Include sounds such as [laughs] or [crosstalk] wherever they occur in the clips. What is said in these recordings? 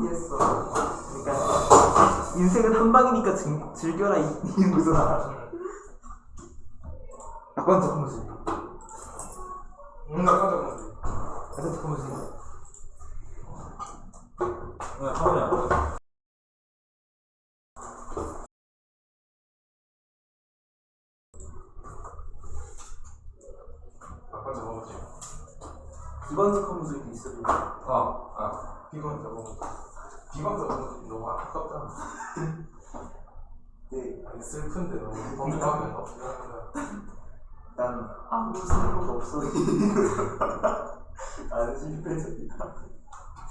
이해했어. 그러니까 인생은 한 방이니까 즐, 즐겨라 이, [laughs] 이 거잖아. 약간 더 큰거지. 뭔가 까져보지. 약간 더 큰거지. 야, 하모야. 아까 적어보지. 이번 컴무술도 있어도 아, 아. 비건 적어보지. 적어보지. 너무 아깝잖아. 네, 아니, 슬픈데 너무 어떻게 하는 거야. 난 아무 쓸모가 없어. [laughs] 난 실패자이다.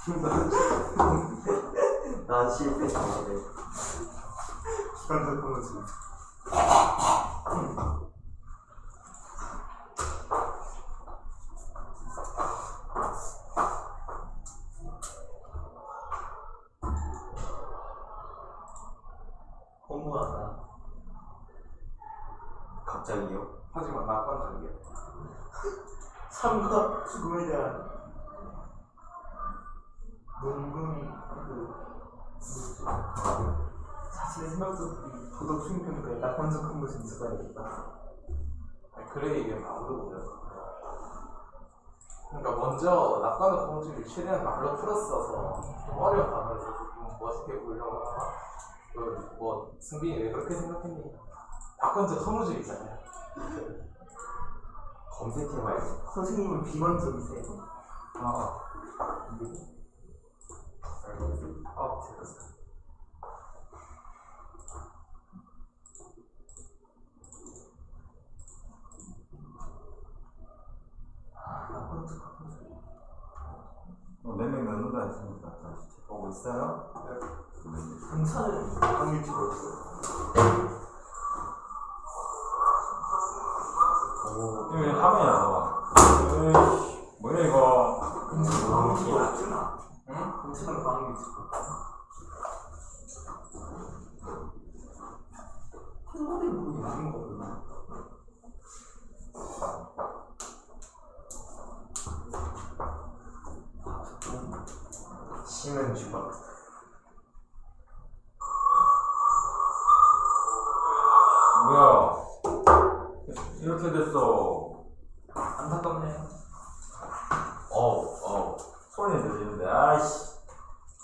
[laughs] 난 실패자이다. 비건 적어보지. 허 갑자기요? 하지만 낙관 아니야. 삶과 죽음에 대한 뭐지? 자신의 생각도 도덕 충평가에 낙관적 한 것을 써야겠다. 아니, 그래 얘기하면 아무도 모르겠어. 그러니까 먼저 낙관의 공식을 최대한 말로 풀었어서 좀 어려운 단어를 좀 멋있게 보려고 뭐 승빈이 왜 그렇게 생각했니? 낙관적 허무질 있잖아요. 검색해봐야겠다. 선생님은 비관적이세요. 아, 아, 한 것을. 어, 몇명 넣는다 했으니까. 자, 보고 있어요? 등산을 당일치 벌었어. 오, 이거 왜 화면이 안 나와? 에이씨, 뭐야, 이거. 등산을 맞잖아. 응? 등산을 방일치. 한국에 거기 있는 거구나. 심은 주먹. 뭐야? 이렇게 됐어. 안타깝네요. 어우, 어우. 소리 들리는데, 아이씨.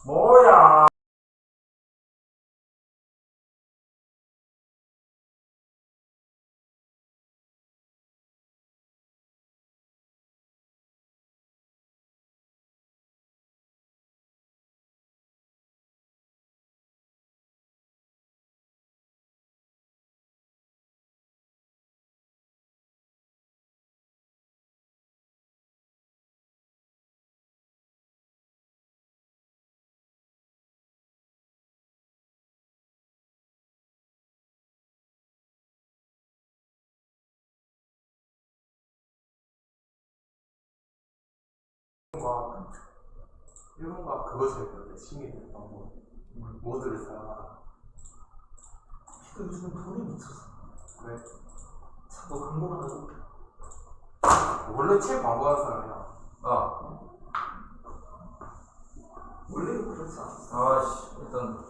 뭐야? 일본과 일본과 그거 재밌는데 시민들 방법 모드를 사용하라. 그 요즘 돈이 미쳤어. 왜? 자꾸 광고만 하고. 원래 책 광고하는 사람이야. 아, 원래는 그렇지 않아. 아씨, 일단.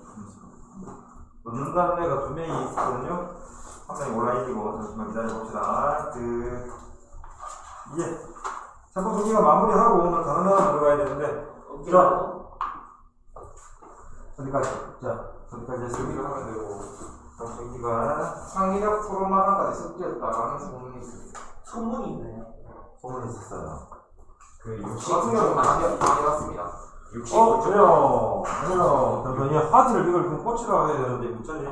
넣는다는 애가 두 명이 있거든요? 한 명이 온라인이고, 잠시만 기다려봅시다. 그, 예. 자꾸 종이가 마무리하고 오늘 다른 하나 들어가야 되는데, 어디가? 어디까지? 자, 어디까지 여기를 했습니까? 하면 되고 여기가 창의력 토론마당까지 섞였다라는 소문이 있어요. 소문이 있네. 소문이 있었어요. 그 저 60. 같은 경우는 많이 많이 왔습니다. 60. 어, 그래요. 그래요. 잠깐만요. 하트를 이걸 좀 꽂히라 해야 되는데, 문자지.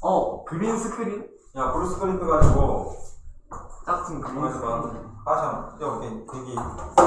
어, 그린 스크린? 야, 브루스 크린 떠가지고, 짝퉁 그린 가만 있어 봐. 스크린. 다시 한 번, 띄워볼게. 여기.